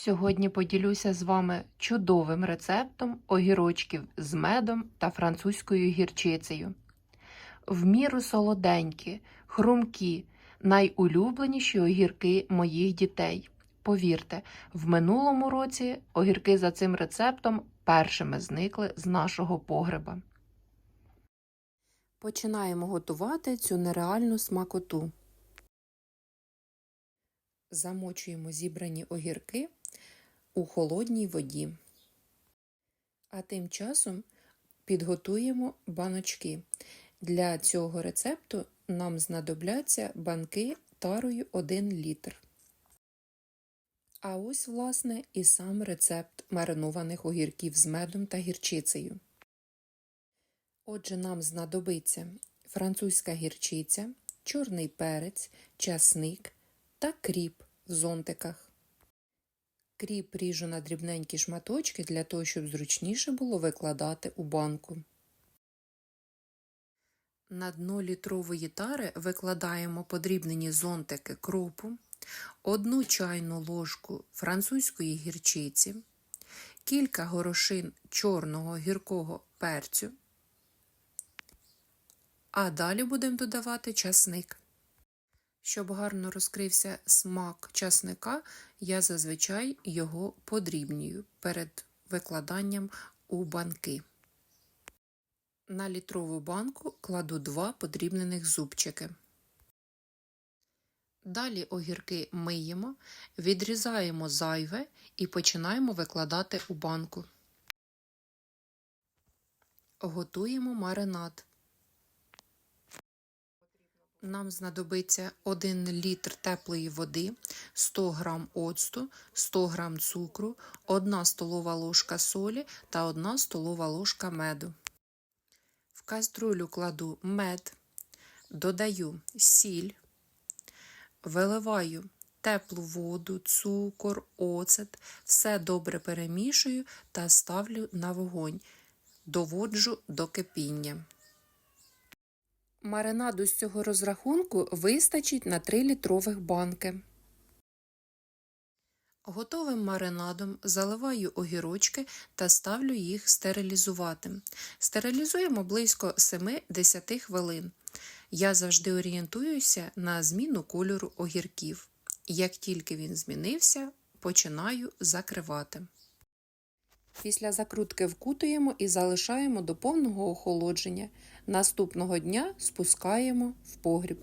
Сьогодні поділюся з вами чудовим рецептом огірочків з медом та французькою гірчицею. В міру солоденькі, хрумкі, найулюбленіші огірки моїх дітей. Повірте, в минулому році огірки за цим рецептом першими зникли з нашого погреба. Починаємо готувати цю нереальну смакоту. Замочуємо зібрані огірки у холодній воді. А тим часом підготуємо баночки. Для цього рецепту нам знадобляться банки тарою 1 літр. А ось, власне, і сам рецепт маринованих огірків з медом та гірчицею. Отже, нам знадобиться французька гірчиця, чорний перець, часник та кріп в зонтиках. Кріп ріжу на дрібненькі шматочки для того, щоб зручніше було викладати у банку. На дно літрової тари викладаємо подрібнені зонтики кропу, одну чайну ложку французької гірчиці, кілька горошин чорного гіркого перцю, а далі будемо додавати часник. Щоб гарно розкрився смак часника, я зазвичай його подрібнюю перед викладанням у банки. На літрову банку кладу два подрібнених зубчики. Далі огірки миємо, відрізаємо зайве і починаємо викладати у банку. Готуємо маринад. Нам знадобиться 1 літр теплої води, 100 г оцту, 100 г цукру, 1 столова ложка солі та 1 столова ложка меду. В каструлю кладу мед, додаю сіль, виливаю теплу воду, цукор, оцет, все добре перемішую та ставлю на вогонь, доводжу до кипіння. Маринаду з цього розрахунку вистачить на 3 літрових банки. Готовим маринадом заливаю огірочки та ставлю їх стерилізувати. Стерилізуємо близько 7-10 хвилин. Я завжди орієнтуюся на зміну кольору огірків. Як тільки він змінився, починаю закривати. Після закрутки вкутуємо і залишаємо до повного охолодження. Наступного дня спускаємо в погріб.